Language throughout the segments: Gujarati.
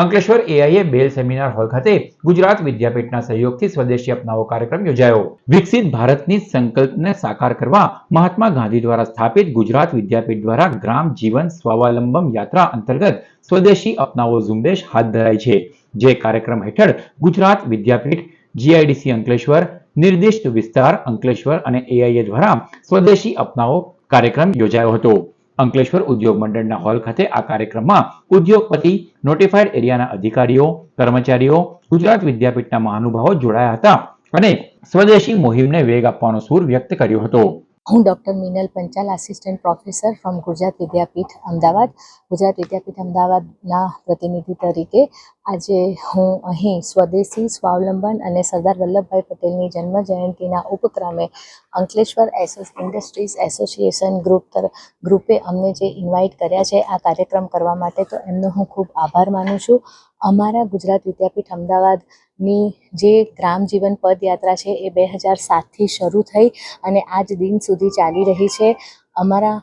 Ankleshwar AIA bell seminar hall ખાતે ગુજરાત વિદ્યાપીઠના સહયોગથી સ્વદેશી અપનાવો કાર્યક્રમ યોજાયો. વિકસિત ભારતની સંકલ્પને સાકાર કરવા મહાત્મા ગાંધી દ્વારા સ્થાપિત ગુજરાત વિદ્યાપીઠ દ્વારા ગ્રામ જીવન સ્વાવલંબન યાત્રા અંતર્ગત સ્વદેશી અપનાવો ઝુંબેશ હાથ ધરાઈ છે. જે કાર્યક્રમ હેઠળ ગુજરાત વિદ્યાપીઠ જીઆઈડીસી અંકલેશ્વર, નિર્દિષ્ટ વિસ્તાર અંકલેશ્વર અને એઆઈએ દ્વારા સ્વદેશી અપનાવો કાર્યક્રમ યોજાયો હતો. અંકલેશ્વર ઉદ્યોગ મંડળના હોલ ખાતે આ કાર્યક્રમમાં ઉદ્યોગપતિ નોટિફાઈડ એરિયાના અધિકારીઓ, કર્મચારીઓ, ગુજરાત વિદ્યાપીઠના મહાનુભાવો જોડાયા હતા અને સ્વદેશી મુહિમને વેગ આપવાનો સૂર વ્યક્ત કર્યો હતો. હું doctor Minal Panchal assistant professor from Gujarat Vidyapith, Ahmedabad. Gujarat Vidyapith, અમદાવાદના પ્રતિનિધિ તરીકે આજે હું અહીં સ્વદેશી સ્વાવલંબન અને સરદાર વલ્લભભાઈ પટેલની જન્મ જયંતિના ઉપક્રમે અંકલેશ્વર એસો, ઇન્ડસ્ટ્રીઝ એસોસિએશન ગ્રુપ તર, ગ્રુપે અમને જે ઇન્વાઇટ કર્યા છે આ કાર્યક્રમ કરવા માટે, તો એમનો હું ખૂબ આભાર માનું છું. અમારા ગુજરાત વિદ્યાપીઠ અમદાવાદની જે ગ્રામ જીવન પદયાત્રા છે એ બે હજાર સાતથી શરૂ થઈ અને આજ દિન સુધી ચાલી રહી છે. અમારા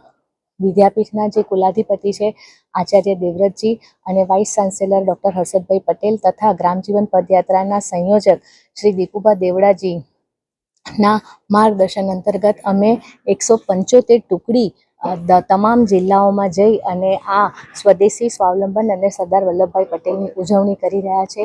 વિદ્યાપીઠના જે કુલાધિપતિ છે આચાર્ય દેવવ્રતજી અને vice chancellor doctor Harshadbhai Patel તથા ગ્રામજીવન પદયાત્રાના સંયોજક શ્રી દીપુભા દેવડાજી ના માર્ગદર્શન અંતર્ગત અમે એકસો પંચોતેર ટુકડી તમામ જિલ્લાઓમાં જઈ અને આ સ્વદેશી સ્વાવલંબન અને સરદાર વલ્લભભાઈ પટેલની ઉજવણી કરી રહ્યા છે.